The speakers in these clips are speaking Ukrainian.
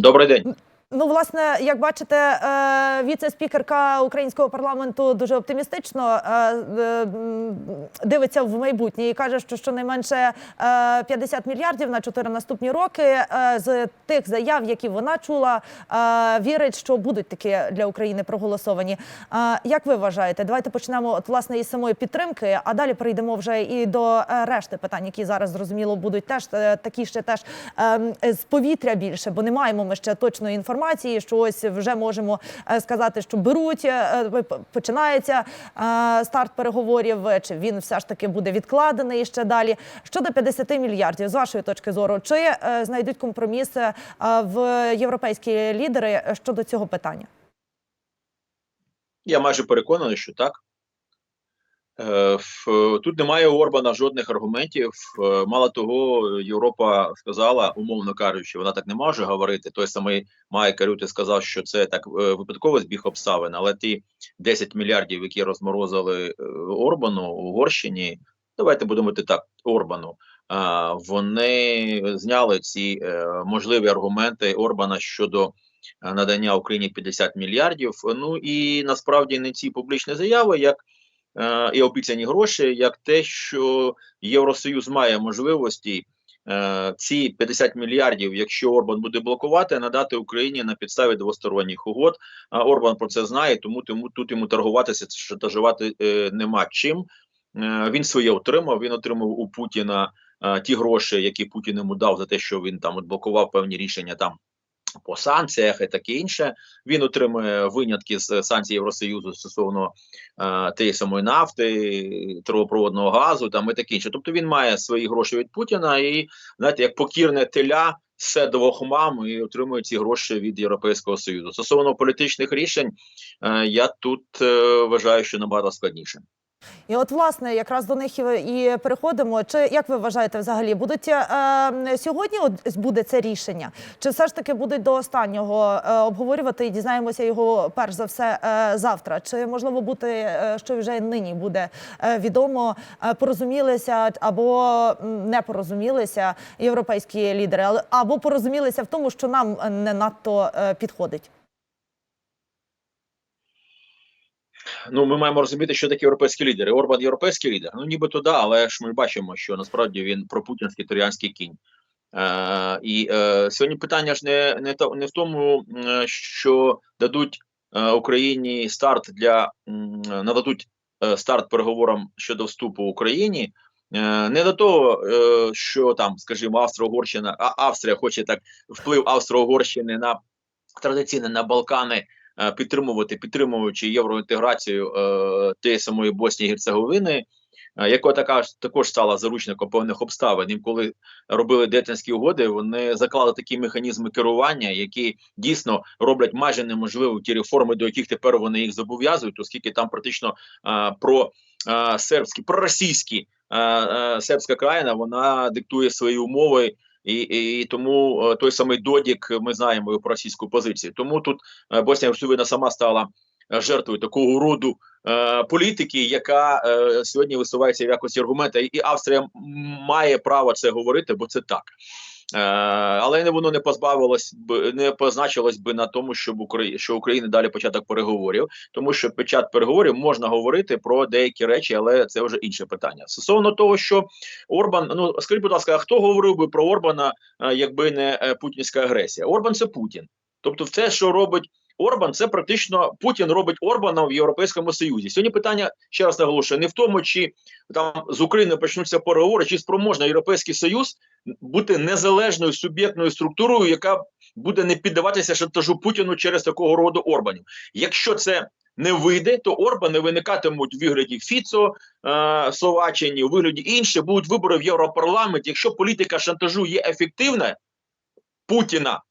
Добрий день. Ну, власне, як бачите, е, віце-спікерка українського парламенту дуже оптимістично е, е, дивиться в майбутнє і каже, що щонайменше е, 50 мільярдів на чотири наступні роки з тих заяв, які вона чула, вірить, що будуть такі для України проголосовані. Як ви вважаєте? Давайте почнемо от власне із самої підтримки, а далі перейдемо вже і до решти питань, які зараз зрозуміло будуть теж такі ще теж ем, з повітря більше, бо не маємо ми ще точної інформації. Що ось вже можемо е, сказати, що беруть, е, п- починається е, старт переговорів. Чи він все ж таки буде відкладений ще далі? Щодо 50 мільярдів, з вашої точки зору, чи е, знайдуть компроміс е, в європейські лідери е, щодо цього питання? Я майже переконаний, що так. Е, Тут немає у Орбана жодних аргументів. Е, Мало того, Європа сказала, умовно кажучи, вона так не може говорити. Той самий Майк Рюте сказав, що це так е, випадково збіг обставин, але ті 10 мільярдів, які розморозили Орбану Угорщині, давайте будемо так, Орбану. Вони зняли ці можливі аргументи Орбана щодо надання Україні 50 мільярдів. Ну і насправді не ці публічні заяви, як е, і обіцяні гроші, як те, що Євросоюз має можливості е, ці 50 мільярдів, якщо Орбан буде блокувати, надати Україні на підставі двосторонніх угод. А Орбан про це знає, тому тому тут йому торгуватися шантажувати е, нема чим. Е, він своє отримав. Він отримав у Путіна ті гроші, які Путін йому дав за те, що він там блокував певні рішення там по санкціях і таке інше. Він отримує винятки з санкцій Євросоюзу стосовно е, тієї самої нафти, трубопроводного газу там і таке інше. Тобто він має свої гроші від Путіна і знаєте, як покірне теля. Все двох мам і отримує ці гроші від Європейського Союзу. Стосовно політичних рішень, е, я тут е, вважаю, що набагато складніше. І от, власне, якраз до них і переходимо. Чи як ви вважаєте, взагалі будуть е, сьогодні? От буде це рішення, чи все ж таки будуть до останнього е, обговорювати і дізнаємося його перш за все е, завтра? Чи можливо бути, е, що вже нині буде е, відомо, е, порозумілися або не порозумілися європейські лідери, але або порозумілися в тому, що нам не надто е, підходить? Ну, ми маємо розуміти, що такі європейські лідери. Орбан європейський лідер. Ну, нібито да, але ж ми бачимо, що насправді він пропутінський троянський кінь. Е, і е, сьогодні питання ж не, не, не в тому, е, що дадуть е, Україні старт для нададуть е, старт переговорам щодо вступу Україні. Е, Не до того, що там, скажімо, Австро-Угорщина, а Австрія хоче так вплив Австро-Угорщини на традиційно на Балкани підтримувати, підтримуючи євроінтеграцію е, тієї самої Боснії і Герцеговини, е, яка така також стала заручником певних обставин. І коли робили Детинські угоди, вони заклали такі механізми керування, які дійсно роблять майже неможливо ті реформи, до яких тепер вони їх зобов'язують, оскільки там практично е, про е, сербські, проросійські е, е, сербська країна вона диктує свої умови. І, і, і тому е, той самий Додік, ми знаємо його про російську позицію. Тому тут е, Боснія Герцеговина сама стала е, жертвою такого роду е, політики, яка е, сьогодні висувається в якості аргумента, і Австрія має право це говорити, бо це так. Е, але воно не позбавилось б не позначилось би на тому, щоб Украї... що України далі початок переговорів, тому що під переговорів можна говорити про деякі речі, але це вже інше питання. Стосовно того, що Орбан, ну скажіть, будь ласка, а хто говорив би про Орбана, е, якби не е, путінська агресія? Орбан це Путін. Тобто, все, що робить Орбан, це практично Путін робить Орбана в Європейському Союзі. Сьогодні питання ще раз наголошую, не в тому, чи там з України почнуться переговори, чи спроможна Європейський Союз бути незалежною суб'єктною структурою, яка буде не піддаватися шантажу Путіну через такого роду Орбанів. Якщо це не вийде, то Орбани виникатимуть в вигляді Фіцо, е, Словаччині, у вигляді інші будуть вибори в Європарламенті. Якщо політика шантажу є ефективна, Путіна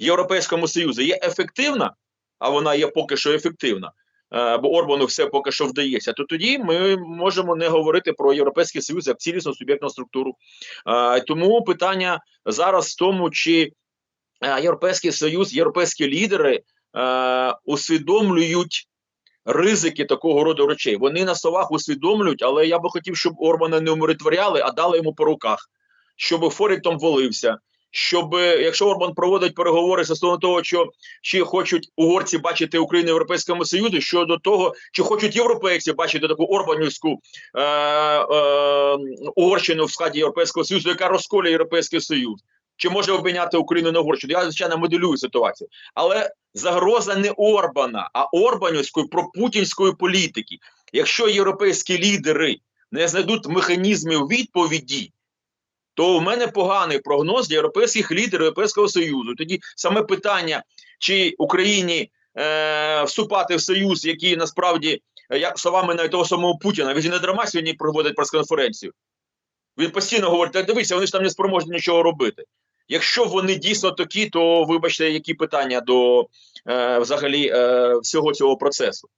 в Європейському Союзі є ефективна, а вона є поки що ефективна. е, Бо Орбану все поки що вдається, то тоді ми можемо не говорити про європейський союз як цілісну суб'єктну структуру. Е, Тому питання зараз в тому, чи е, європейський союз, європейські лідери усвідомлюють ризики такого роду речей. Вони на словах усвідомлюють, але я би хотів, щоб Орбана не умиротворяли, а дали йому по руках, щоб Форітом волився, щоб якщо Орбан проводить переговори стосовно того, що чи хочуть угорці бачити Україну в Європейському Союзі, щодо того, чи хочуть європейці бачити таку Орбанівську е, е, Угорщину в складі Європейського Союзу, яка розколює Європейський Союз. Чи може обміняти Україну на Угорщину? Я звичайно моделюю ситуацію, але загроза не Орбана, а Орбанівської пропутінської політики. Якщо європейські лідери не знайдуть механізмів відповіді, то в мене поганий прогноз для європейських лідерів Європейського Союзу. Тоді саме питання, чи Україні е, вступати в союз, який насправді, е, як словами навіть того самого Путіна, він не дарма сьогодні проводить прес-конференцію. Він постійно говорить: так дивися, вони ж там не спроможні нічого робити. Якщо вони дійсно такі, то вибачте, які питання до е, взагалі е, всього цього процесу.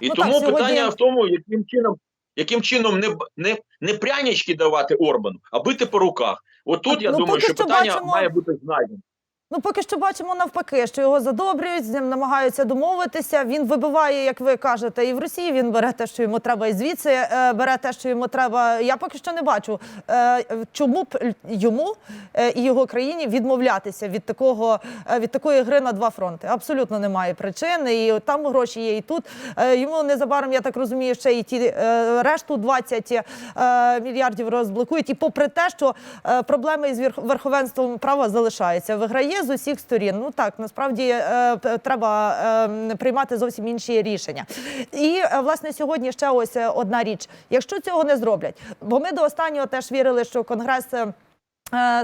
І Ну так, тому сьогодні- питання в тому, яким чином, яким чином не, не, не прянячки давати Орбану, а бити по руках. От я Ну, думаю, що що питання бачимо- має бути знайдено. Ну, поки що бачимо навпаки, що його задобрюють, з ним намагаються домовитися. Він вибиває, як ви кажете, і в Росії він бере те, що йому треба, і звідси е, бере те, що йому треба. Я поки що не бачу, е, чому б йому е, і його країні відмовлятися від такого від такої гри на два фронти. Абсолютно немає причин. І там гроші є, і тут йому незабаром, я так розумію, ще і ті решту 20 е, мільярдів розблокують. І попри те, що проблеми із верх- верховенством права залишаються, виграє з усіх сторін. Ну так насправді е, треба е, приймати зовсім інші рішення. І е, власне сьогодні ще ось е, одна річ: якщо цього не зроблять, бо ми до останнього теж вірили, що конгрес.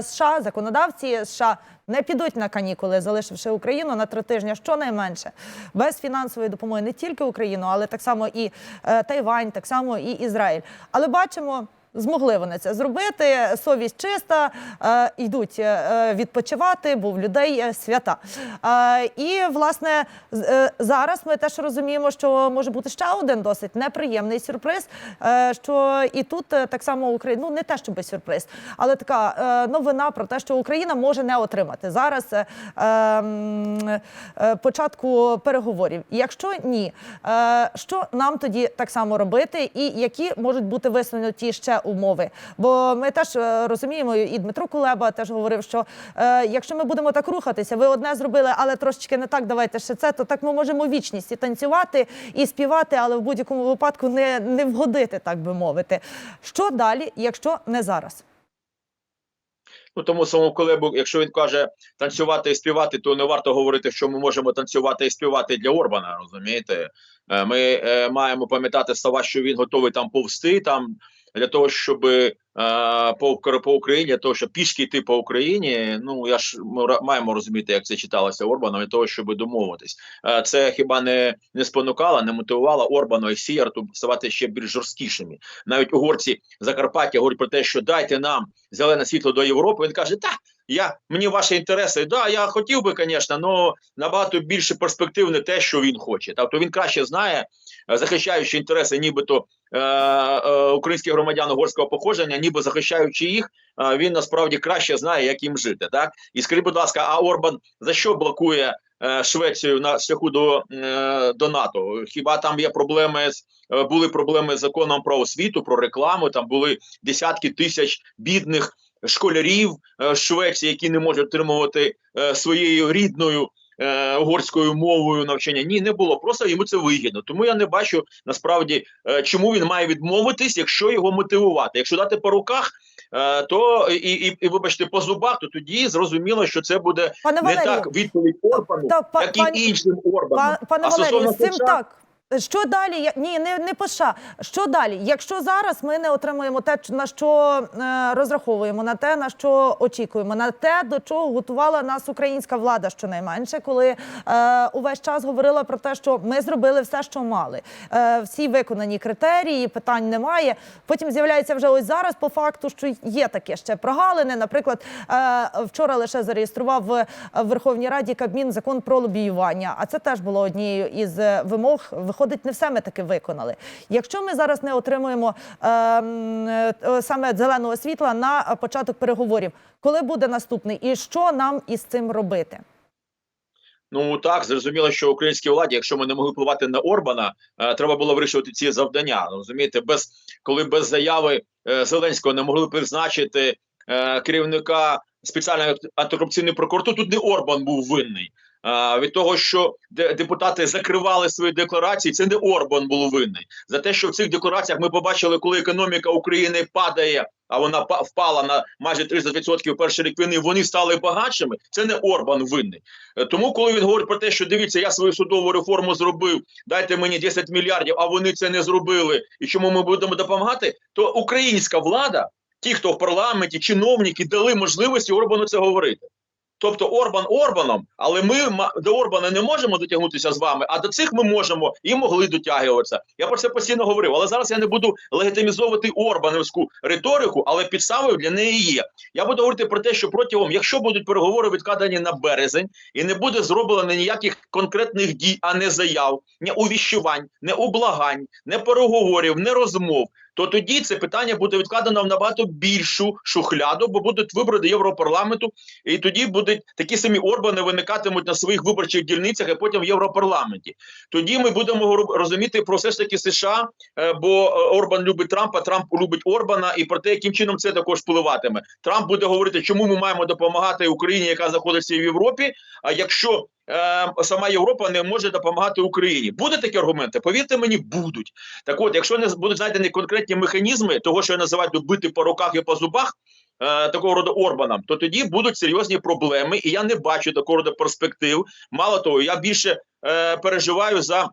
США, законодавці США не підуть на канікули, залишивши Україну на три тижні, щонайменше без фінансової допомоги не тільки Україну, але так само і Тайвань, так само і Ізраїль. Але бачимо. Змогли вони це зробити. Совість чиста, е, йдуть е, відпочивати, бо в людей е, свята. Е, і власне е, зараз ми теж розуміємо, що може бути ще один досить неприємний сюрприз. Е, що і тут е, так само Україна, ну не те, щоб сюрприз, але така е, новина про те, що Україна може не отримати зараз е, ем, е, початку переговорів. Якщо ні, е, що нам тоді так само робити, і які можуть бути висунуті ще умови? Бо ми теж е, розуміємо, і Дмитро Кулеба теж говорив, що е, якщо ми будемо так рухатися, ви одне зробили, але трошечки не так, давайте ще це, то так ми можемо вічність і танцювати і співати, але в будь-якому випадку не, не вгодити, так би мовити. Що далі, якщо не зараз? Ну тому самому колебу, якщо він каже танцювати і співати, то не варто говорити, що ми можемо танцювати і співати для Орбана. Розумієте, Е, ми е, маємо пам'ятати слова, що він готовий там повсти там для того, щоб по, по Україні, для того, щоб пішки йти по Україні. Ну я ж ми маємо розуміти, як це читалося Орбаном, для того, щоб домовитись. Це хіба не, не спонукало, не мотивувало Орбану і Сіярту ставати ще більш жорсткішими. Навіть угорці Закарпаття говорять про те, що дайте нам зелене світло до Європи. Він каже, так. Я мені ваші інтереси, да, я хотів би, звісно, але набагато більше перспективне те, що він хоче. Тобто він краще знає, е, захищаючи інтереси, нібито е, е, українських громадян угорського походження, ніби захищаючи їх, е, він насправді краще знає, як їм жити. Так і скажіть, будь ласка, а Орбан за що блокує е, Швецію на шляху до, е, до НАТО? Хіба там є проблеми з е, були проблеми з законом про освіту, про рекламу? Там були десятки тисяч бідних школярів е, Швеції, які не можуть отримувати е, своєю рідною е, угорською мовою навчання. Ні, не було. Просто йому це вигідно. Тому я не бачу насправді, чому він має відмовитись, якщо його мотивувати. Якщо дати по руках, то і, і, і вибачте по зубах, то тоді зрозуміло, що це буде Пане не Валерію, так відповідь Орбану, та, па- як і іншим Орбаном. Па- Пане А Валерію, з цим так. Що далі? Ні, не, не по США. Що далі? Якщо зараз ми не отримуємо те, на що е, розраховуємо, на те, на що очікуємо, на те, до чого готувала нас українська влада, щонайменше, коли е, увесь час говорила про те, що ми зробили все, що мали. Е, всі виконані критерії, питань немає. Потім з'являється вже ось зараз по факту, що є таке ще прогалини. Наприклад, е, вчора лише зареєстрував в Верховній Раді Кабмін закон про лобіювання. А це теж було однією із е, вимог. Виходить, не все ми таки виконали. Якщо ми зараз не отримуємо е, е, саме зеленого світла на початок переговорів, коли буде наступний, і що нам із цим робити? Ну так зрозуміло, що українській владі, якщо ми не могли впливати на Орбана, е, треба було вирішувати ці завдання. Ну, Розумієте, без коли без заяви е, Зеленського не могли призначити е, керівника спеціальної антикорупційної прокуратури, тут не Орбан був винний. Від того, що де- депутати закривали свої декларації, це не Орбан був винний. За те, що в цих деклараціях ми побачили, коли економіка України падає, а вона па- впала на майже 30% в перший рік війни, вони стали багатшими. Це не Орбан винний. Е, Тому, коли він говорить про те, що дивіться, я свою судову реформу зробив, дайте мені 10 мільярдів, а вони це не зробили, і чому ми будемо допомагати, то українська влада, ті, хто в парламенті, чиновники дали можливості Орбану це говорити. Тобто Орбан Орбаном, але ми до Орбана не можемо дотягнутися з вами, а до цих ми можемо і могли дотягуватися. Я про це постійно говорив. Але зараз я не буду легітимізовувати Орбанівську риторику, але підставою для неї є. Я буду говорити про те, що протягом, якщо будуть переговори відкладені на березень, і не буде зроблено ніяких конкретних дій, а не заяв, не увіщувань, не облагань, не переговорів, не розмов. То тоді це питання буде відкладено в набагато більшу шухляду, бо будуть вибори до Європарламенту, і тоді будуть такі самі Орбани виникатимуть на своїх виборчих дільницях, і потім в Європарламенті. Тоді ми будемо розуміти про все ж таки США, е, бо е, Орбан любить Трампа, Трамп любить Орбана, і про те, яким чином це також впливатиме. Трамп буде говорити, чому ми маємо допомагати Україні, яка знаходиться в Європі. А якщо сама Європа не може допомагати Україні, буде такі аргументи? Повірте мені, будуть. Так от, якщо не будуть знайдені конкретні механізми того, що я називаю бити по руках і по зубах. е, Такого роду Орбаном, то тоді будуть серйозні проблеми, і я не бачу такого роду перспектив. Мало того, я більше е, переживаю за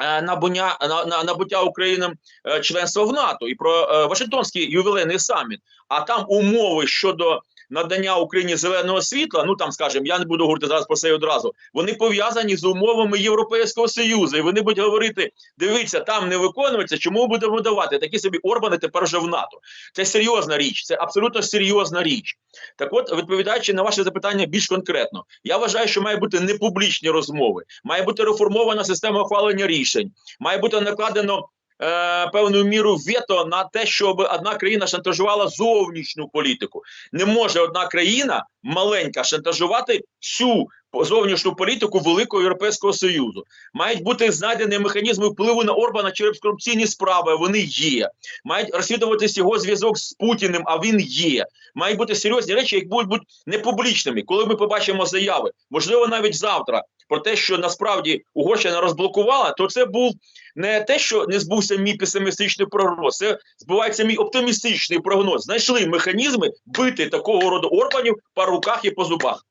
е, набуття, на, на, набуття Україною е, членства в НАТО і про е, Вашингтонський ювілейний саміт. А там умови щодо надання Україні зеленого світла. Ну там скажімо, я не буду говорити зараз про це одразу. Вони пов'язані з умовами Європейського союзу, і вони будуть говорити: дивіться, там не виконується. Чому будемо давати такі собі Орбани тепер вже в НАТО? Це серйозна річ, це абсолютно серйозна річ. Так, от, відповідаючи на ваше запитання більш конкретно, я вважаю, що має бути не публічні розмови, має бути реформована система ухвалення рішень, має бути накладено. Е, певною міру вето на те, щоб одна країна шантажувала зовнішню політику. Не може одна країна маленька шантажувати всю зовнішню політику Великого Європейського Союзу. Мають бути знайдені механізми впливу на Орбана через корупційні справи. Вони є. Мають розслідуватись його зв'язок з Путіним, а він є. Мають бути серйозні речі, які будуть бути не публічними. Коли ми побачимо заяви, можливо, навіть завтра. Про те, що насправді Угорщина розблокувала, то це був не те, що не збувся мій песимістичний прогноз, це збувається мій оптимістичний прогноз. Знайшли механізми бити такого роду Орбанів по руках і по зубах.